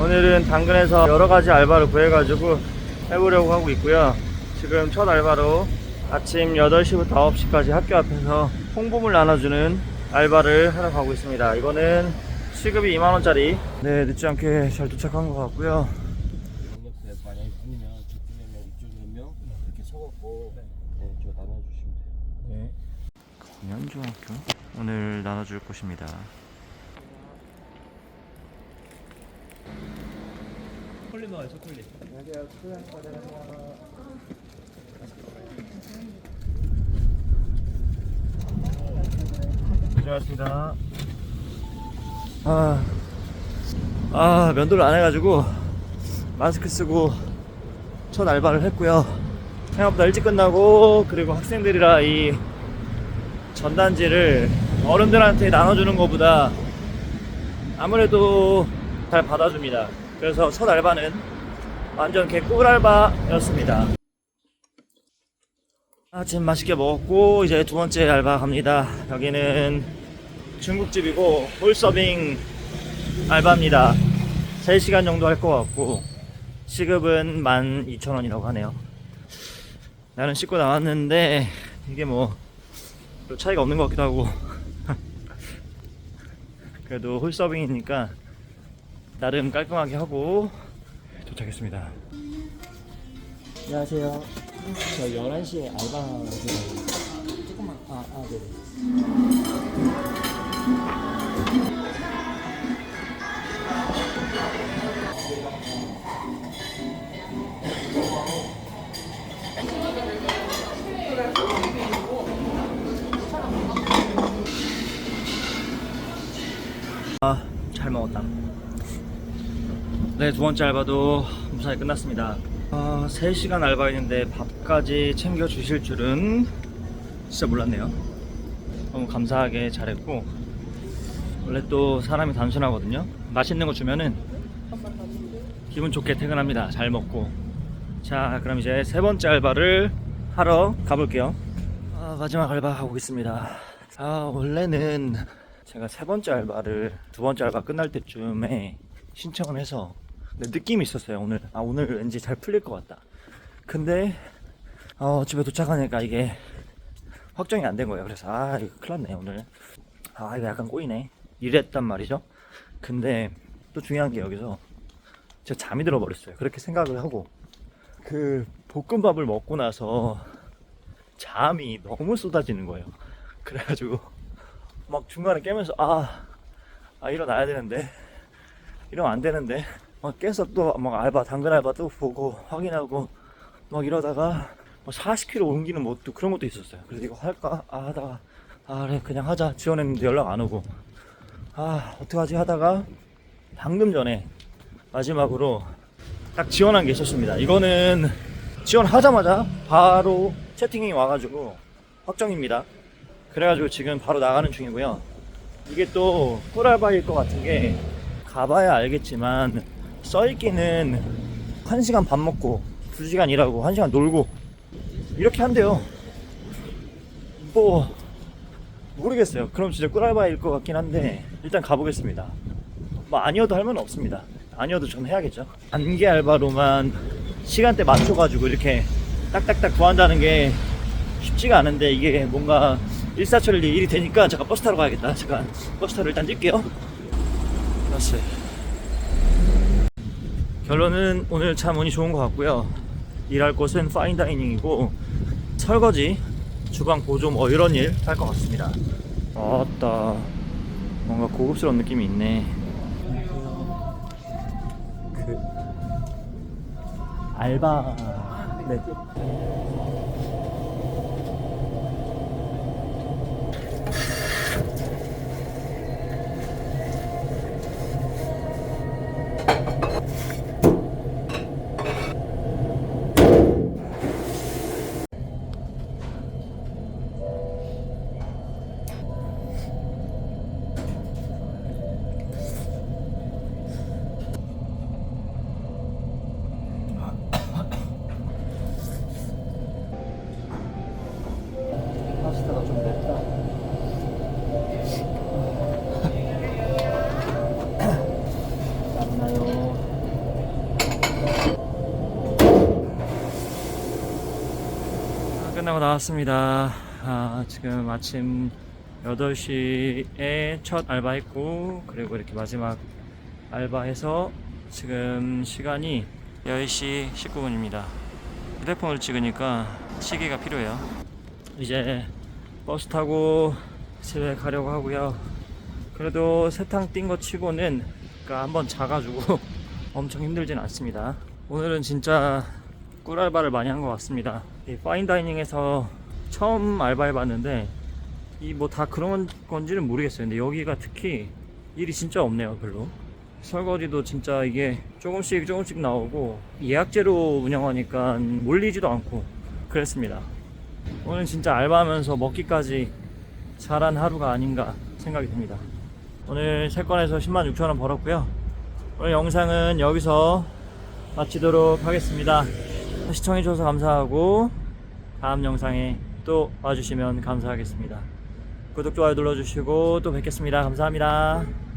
오늘은 당근에서 여러 가지 알바를 구해가지고 해보려고 하고 있고요. 지금 첫 알바로 아침 8시부터 9시까지 학교 앞에서 홍보물 나눠주는 알바를 하러 가고 있습니다. 이거는 시급이 2만원짜리. 네, 늦지 않게 잘 도착한 것 같고요. 만약에 아니면 저쪽에 몇 명, 이쪽에 몇 명, 이렇게 서갖고 네, 저 나눠주시면 돼요. 네. 공연중학교 오늘 나눠줄 곳입니다. 초콜릿 넣어요 초콜릿 고생하셨습니다. 아, 아 면도를 안 해가지고 마스크 쓰고 첫 알바를 했고요. 생각보다 일찍 끝나고 그리고 학생들이라 이 전단지를 어른들한테 나눠주는 것보다 아무래도 잘 받아줍니다. 그래서 첫 알바는 완전 개꿀 알바였습니다. 아침 맛있게 먹었고 이제 두 번째 알바 갑니다. 여기는 중국집이고 홀서빙 알바입니다. 3시간 정도 할 것 같고 시급은 12,000원이라고 하네요. 나는 씻고 나왔는데 이게 뭐별 차이가 없는 것 같기도 하고 그래도 홀서빙이니까 나름 깔끔하게 하고 도착했습니다. 안녕하세요. 저 11시에 알바 들어가요. 조금만, 아, 아, 네네. 아, 잘 먹었다. 네, 두 번째 알바도 무사히 끝났습니다. 아, 3시간 알바했는데 밥까지 챙겨 주실 줄은 진짜 몰랐네요. 너무 감사하게 잘했고, 원래 또 사람이 단순하거든요. 맛있는 거 주면은 기분 좋게 퇴근합니다. 잘 먹고. 자, 그럼 이제 세 번째 알바를 하러 가볼게요. 아, 마지막 알바 가고 있습니다. 아, 원래는 제가 세 번째 알바를 두 번째 알바 끝날 때쯤에 신청을 해서 느낌이 있었어요 오늘. 아 오늘 왠지 잘 풀릴 것 같다. 근데 어, 집에 도착하니까 이게 확정이 안 된 거예요. 그래서 아 이거 큰일 났네 오늘. 아 이거 약간 꼬이네. 이랬단 말이죠. 근데 또 중요한 게 여기서 제가 잠이 들어버렸어요. 그렇게 생각을 하고. 그 볶음밥을 먹고 나서 잠이 너무 쏟아지는 거예요. 그래가지고 막 중간에 깨면서 아, 아 일어나야 되는데. 이러면 안 되는데 막 깨서 또막 알바 당근 알바 또 보고 확인하고 막 이러다가 뭐 40km 옮기는 뭐 또 그런 것도 있었어요. 그래서 이거 할까 아, 하다가 아 그래 그냥 하자 지원했는데 연락 안 오고 아 어떡하지 하다가 방금 전에 마지막으로 딱 지원한 게 있었습니다. 이거는 지원하자마자 바로 채팅이 와가지고 확정입니다. 그래가지고 지금 바로 나가는 중이고요. 이게 또 꿀알바일 것 같은 게 가봐야 알겠지만 써있기는 1시간 밥 먹고 2시간 일하고 1시간 놀고 이렇게 한대요. 뭐 모르겠어요. 그럼 진짜 꿀알바일 것 같긴 한데 일단 가보겠습니다. 뭐 아니어도 할 말은 없습니다. 아니어도 전 해야겠죠. 단계 알바로만 시간대 맞춰가지고 이렇게 딱딱딱 구한다는 게 쉽지가 않은데 이게 뭔가 일사천리 일이 되니까 잠깐 버스 타러 가야겠다. 잠깐 버스 타러 일단 뛸게요. 버스. 결론은 오늘 참 운이 좋은 것 같고요. 일할 곳은 파인다이닝이고 설거지, 주방 보조 뭐 이런 일 할 것 같습니다. 아따 뭔가 고급스러운 느낌이 있네. 그 알바 네. 파스타가 좀 맵다. 아, 끝나고 나왔습니다. 아, 지금 아침 8시에 첫 알바했고, 그리고 이렇게 마지막 알바해서 지금 시간이 10시 19분입니다. 휴대폰을 찍으니까 시계가 필요해요. 이제 버스 타고 집에 가려고 하고요. 그래도 세탕 뛴 거 치고는 그러니까 한번 자가지고 엄청 힘들진 않습니다. 오늘은 진짜 꿀 알바를 많이 한 것 같습니다. 이 파인다이닝에서 처음 알바해봤는데 이 뭐 다 그런 건지는 모르겠어요. 근데 여기가 특히 일이 진짜 없네요, 별로. 설거지도 진짜 이게 조금씩 조금씩 나오고 예약제로 운영하니까 몰리지도 않고 그랬습니다. 오늘 진짜 알바하면서 먹기까지 잘한 하루가 아닌가 생각이 듭니다. 오늘 세 건에서 10만 6천 원 벌었고요. 오늘 영상은 여기서 마치도록 하겠습니다. 시청해주셔서 감사하고 다음 영상에 또 와주시면 감사하겠습니다. 구독, 좋아요 눌러주시고 또 뵙겠습니다. 감사합니다.